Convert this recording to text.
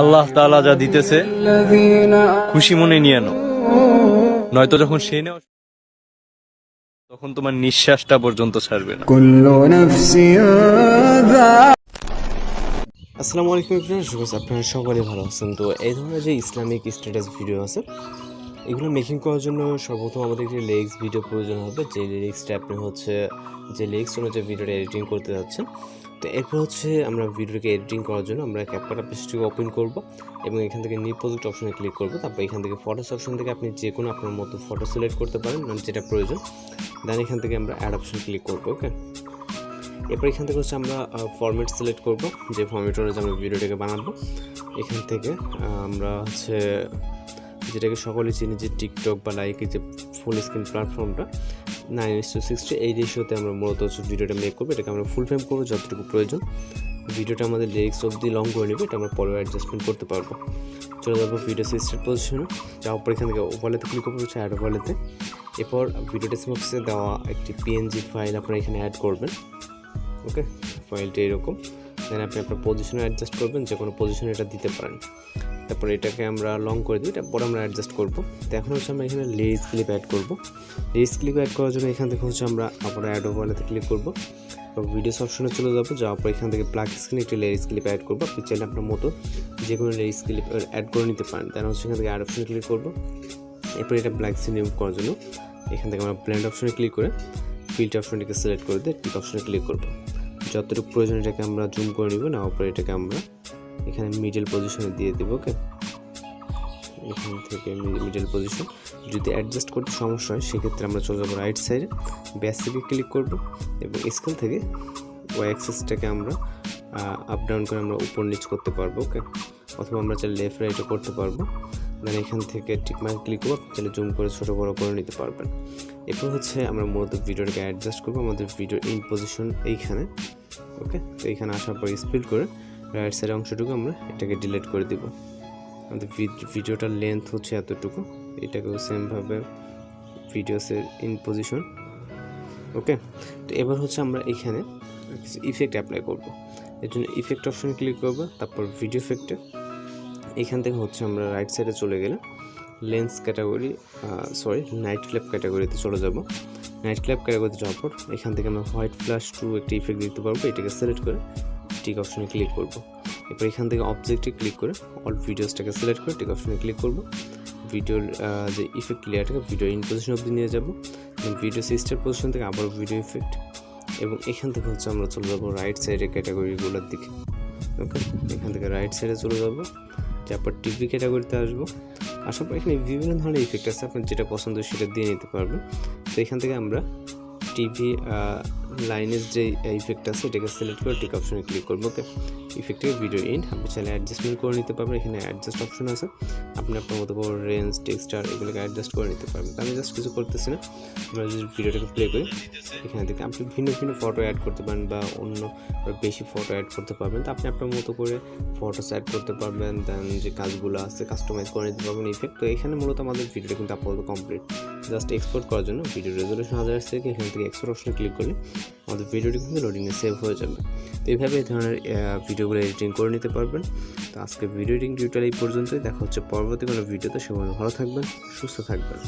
আল্লাহ তালা যা দিতেছে খুশি মনে নিয়ে নো নয়তো যখন সে নেও তখন তোমার নিঃশ্বাসটা পর্যন্ত ছাড়বে না। আসসালামু আলাইকুম ফ্রেন্ডস আপনারা সকলে ভালো আছেন। তো এই ধরনের যে ইসলামিক স্ট্যাটাস ভিডিও আছে এগুলো মেকিং করার জন্য সর্বপ্রথম আমাদের একটি লিরিক্স ভিডিও প্রয়োজন হবে। যে লিরিক্সটা আপনি হচ্ছে যে লিরিক্স অনুযায়ী ভিডিওটা এডিটিং করতে যাচ্ছেন, তো এরপর হচ্ছে আমরা ভিডিওকে এডিটিং করার জন্য আমরা ক্যাপকাটা পেজটিকে ওপেন করব এবং এখান থেকে নিউ প্রজেক্ট অপশনে ক্লিক করব। তারপর এখান থেকে ফটোস অপশন থেকে আপনি যে কোনো আপনার মতো ফটো সিলেক্ট করতে পারেন মানে যেটা প্রয়োজন। দেন এখান থেকে আমরা অ্যাড অপশন ক্লিক করব ওকে এরপর এখান থেকে হচ্ছে আমরা ফরম্যাট সিলেক্ট করব, যে ফরম্যাট অনুযায়ী আমরা ভিডিওটাকে বানাবো। এখান থেকে আমরা হচ্ছে যেটাকে সকলে চিনি যে টিকটক বা লাইকের যে ফুল স্ক্রিন প্ল্যাটফর্মটা নাইন ইস টু সিক্সটি, এই রেশিওতে আমরা মূলত ভিডিওটা মেক করব। এটাকে আমরা ফুল ফ্রেম করব, যতটুকু প্রয়োজন। ভিডিওটা আমাদের লিরিক্স অবধি লং করে নেবে, এটা আমরা পরে অ্যাডজাস্টমেন্ট করতে পারব। চলে যাব ভিডিও সিস্টেম পজিশনে যাওয়ার পর এখান থেকে ওভালেতে ক্লিক করব, হচ্ছে অ্যাড ওভালেতে এরপর ভিডিও ডেসক্রিপশনে দেওয়া একটি পিএনজি ফাইল আপনারা এখানে অ্যাড করবেন। ওকে? ফাইলটা এরকম। দেন আপনি আপনার পজিশনে অ্যাডজাস্ট করবেন যে কোনো পজিশনে এটা দিতে পারেন। তারপর এটাকে আমরা লং করে দিই এটা পরে আমরা অ্যাডজাস্ট করব। তো এখন হচ্ছে আমরা এখানে লেস ক্লিপ অ্যাড করব। লেস ক্লিপ অ্যাড করার জন্য এখান থেকে হচ্ছে আমরা আবার অ্যাড ওভারলেতে ক্লিক করব। ভিডিওস অপশনে চলে যাব, যাওয়ার পর এখান থেকে প্লাগ স্ক্রিনে একটি লেয়ার ক্লিপ অ্যাড করব। আপনি চাইলে আপনার মতো যে কোনো লেয়ার ক্লিপ অ্যাড করে নিতে পারেন। দেন হচ্ছে এখান থেকে অ্যাড অপশনে ক্লিক করব। এরপর এটা ব্ল্যাক স্ক্রিন রিমুভ করার জন্য এখান থেকে আমরা ব্ল্যান্ড অপশনে ক্লিক করে ফিল্টার অপশনটিকে সিলেক্ট করে দিয়ে টিক অপশনে ক্লিক করব। যতটুকু প্রয়োজন এটাকে আমরা জুম করে নিব, না পরে এটাকে আমরা এখানে মিডল পজিশনে দিয়ে দেবো ওকে এখান থেকে মিডল পজিশন যদি অ্যাডজাস্ট করতে সমস্যা হয়, সেক্ষেত্রে আমরা চলে যাব রাইট সাইডে বেসিকে ক্লিক করব এবং স্কেল থেকে ওয়াই অ্যাক্সেসটাকে আমরা আপ ডাউন করে আমরা উপর নিচ করতে পারব ওকে অথবা আমরা চাইলে লেফট রাইটও করতে পারব। দেন এখান থেকে ঠিক টিকমার্ক ক্লিক করব চাইলে জুম করে ছোটো, বড়ো করে নিতে পারবেন। এরপর হচ্ছে আমরা মূলত ভিডিওটাকে অ্যাডজাস্ট করব, আমাদের ভিডিও ইন পজিশন এইখানে ওকে তো এইখানে আসার পর স্পিড করে রাইট সাইড অংশটুকু আমরা এটাকে ডিলিট করে দিব। আমাদের ভিডিওটার লেন্থ হচ্ছে এতটুকু। এটাকেও সেমভাবে ভিডিওসের ইন পজিশন ওকে তো এবার হচ্ছে আমরা এখানে কিছু ইফেক্ট অ্যাপ্লাই করব। এর জন্য ইফেক্ট অপশনে ক্লিক করব, তারপর ভিডিও ইফেক্টে এখান থেকে হচ্ছে আমরা রাইট সাইডে চলে গেলে lens category sorry night clap ক্যাটাগরিতে চলে যাব। নাইট ক্ল্যাপ ক্যাটাগরিতে যাওয়ার পর এখান থেকে আমরা হোয়াইট ফ্ল্যাশ টু একটি ইফেক্ট দেখতে পারব। এটাকে সিলেক্ট করে টিক অপশনে ক্লিক করব। এরপর এখান থেকে অবজেক্টে ক্লিক করে অল ভিডিওসটাকে সিলেক্ট করে টিক অপশনে ক্লিক করব। ভিডিওর যে ইফেক্ট লেয়ারটাকে ভিডিও ইন পজিশন অবধি নিয়ে যাব। ভিডিও সিস্টার পজিশন থেকে আবার ভিডিও ইফেক্ট এবং এখান থেকে হচ্ছে আমরা চলে যাব রাইট সাইডের ক্যাটাগরিগুলোর দিকে। ওকে এখান থেকে রাইট সাইডে চলে যাব তারপর টিভি ক্যাটাগরিতে আসব। আসার পর এখানে বিভিন্ন ধরনের ইফেক্ট আছে, আপনার যেটা পছন্দ সেটা দিয়ে নিতে পারবেন। তো এখান থেকে আমরা টিভি লাইনের যে ইফেক্ট আছে, এটাকে সিলেক্ট করে টিক অপশনে ক্লিক করব ওকে ইফেক্টকে ভিডিও ইন আপনি চাইলে অ্যাডজাস্টমেন্ট করে নিতে পারবেন, এখানে অ্যাডজাস্ট অপশন আছে। আপনি আপনার মতো বড় রেঞ্জ টেক্সচার এগুলোকে অ্যাডজাস্ট করে নিতে পারবেন। আমি জাস্ট কিছু করতেছি না, আমরা যদি ভিডিওটাকে প্লে করি। এখানে থেকে আপনি ভিন্ন ভিন্ন ফটো অ্যাড করতে পারেন বা অন্য বেশি ফটো অ্যাড করতে পারবেন। তো আপনি আপনার মতো করে ফটোস অ্যাড করতে পারবেন দেন যে কাজগুলো আছে কাস্টমাইজ করে নিতে পারবেন ইফেক্ট তো এখানে মূলত আমাদের ভিডিওটা কিন্তু আপাতত কমপ্লিট জাস্ট এক্সপোর্ট করার জন্য ভিডিও রেজলিউশন হাজার আসছে এখান থেকে এক্সপোর্ট অপশনে ক্লিক করলে আমাদের ভিডিওটি কিন্তু লোডিংয়ে সেভ হয়ে যাবে। তো এইভাবে এই ধরনের ভিডিওগুলো এডিটিং করে নিতে পারবেন। তো আজকে ভিডিও এডিটিং টিউটোরিয়াল এই পর্যন্তই। দেখা হচ্ছে পরবর্তী কোনো ভিডিওতে সবাই ভালো থাকবেন, সুস্থ থাকবেন।